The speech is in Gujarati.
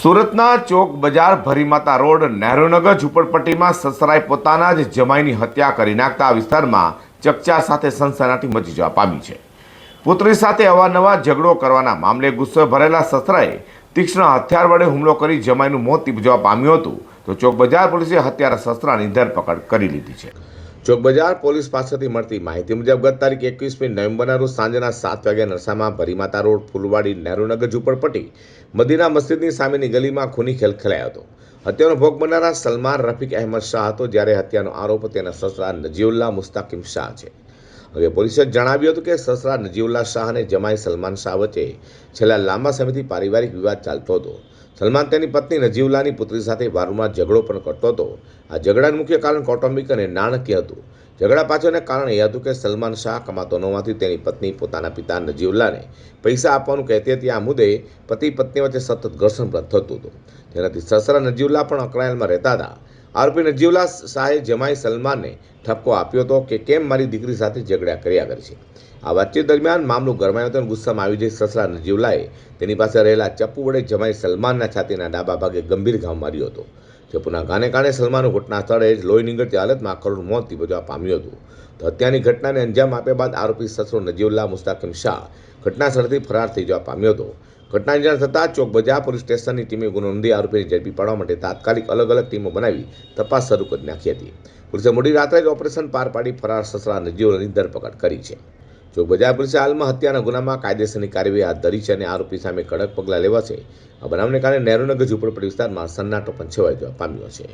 સુરતના ચોક બજાર ભરીમાતા રોડ નહેરુનગર ઝૂંપડપટ્ટીમાં સસરાએ પોતાના જ જમાઈની હત્યા કરી નાખતા આ વિસ્તારમાં ચકચા સાથે સનસનાટી મચી જવા પામી છે. પુત્રી સાથે અવારનવાર ઝઘડો કરવાના મામલે ગુસ્સો ભરેલા સસરાએ તીક્ષ્ણ હથિયાર વડે હુમલો કરી જમાઈનું મોત નીપજવા પામ્યું હતું. તો ચોક બજાર પોલીસે હત્યારા સસરાની ધરપકડ કરી લીધી છે. ચોક બજાર પોલીસ પાસેથી મળતી માહિતી મુજબ, ગત તારીખ એકવીસમી નવેમ્બરના રોજ સાંજના સાત વાગ્યા નરસામાં ભરીમાતા રોડ, ફૂલવાડી નહેરુનગર ઝુંપડપટ્ટી મદીના મસ્જિદની સામેની ગલીમાં ખૂની ખેલ ખેલાયો હતો. હત્યાનો ભોગ બનનારા સલમાન રફીક અહેમદ શાહ હતો, જ્યારે હત્યાનો આરોપ તેના સસરા નજીઉલ્લા મુસ્તાકિમ શાહ છે. હવે પોલીસે જણાવ્યું હતું કે સસરા નજીઉલ્લા શાહ અને જમાઈ સલમાન શાહ વચ્ચે છેલ્લા લાંબા સમયથી પારિવારિક વિવાદ ચાલતો હતો. સલમાન તેની પત્ની નજીઉલ્લાની પુત્રી સાથે વારંવાર ઝઘડો પણ કરતો હતો. આ ઝઘડાનું મુખ્ય કારણ કૌટુંબિક અને નાણાકીય હતું. ઝઘડા પાછળના કારણ એ હતું કે સલમાન શાહ કમાતો ન હોવાથી તેની પત્ની પોતાના પિતા નજીઉલ્લાને પૈસા આપવાનું કહેતી હતી. આ મુદ્દે પતિ પત્ની વચ્ચે સતત ઘર્ષણ થતું હતું. જેનાથી સસરા નજીઉલ્લા પણ અકળાયેલમાં રહેતા હતા. આરોપી નજીવલા શાહે જમાઈ સલમાનને ઠપકો આપ્યો હતો કે કેમ મારી દીકરી સાથે ઝઘડા કર્યા કરે છે. આ વાતચીત દરમિયાન મામલો ગરમાયો હતો અને ગુસ્સામાં આવી જઈ સસરા નજીવલાએ તેની પાસે રહેલા ચપ્પુ વડે જમાઈ સલમાનના છાતીના ડાબા ભાગે ગંભીર ઘાવ માર્યો હતો. ચપ્પુના ઘાને કારણે સલમાનનું ઘટના સ્થળે જ લોહી નીકળતી હાલતમાં કરુણ મોત નીપજવા પામ્યું હતું. તો હત્યાની ઘટનાને અંજામ આપ્યા બાદ આરોપી સસરો નજીવલ્લા મુસ્તાકિમ શાહ ઘટના સ્થળેથી ફરાર થઈ જવા પામ્યો હતો. ઘટનાની જાણ થતાં ચોક બજાર પોલીસ સ્ટેશનની ટીમે ગુનો નોંધી આરોપીને ઝડપી પાડવા માટે તાત્કાલિક અલગ અલગ ટીમો બનાવી તપાસ શરૂ કરી નાખી હતી. પોલીસે મોડી રાત્રે જ ઓપરેશન પાર પાડી ફરાર સસરા નજીઓની ધરપકડ કરી છે. ચોક બજાર પોલીસે હાલમાં હત્યાના ગુનામાં કાયદેસરની કાર્યવાહી હાથ ધરી છે અને આરોપી સામે કડક પગલાં લેવાશે. આ બનાવને કારણે નહેરુનગર ઝુંપડપટ્ટી વિસ્તારમાં સન્નાટો પણ છવાઈ જવા પામ્યો છે.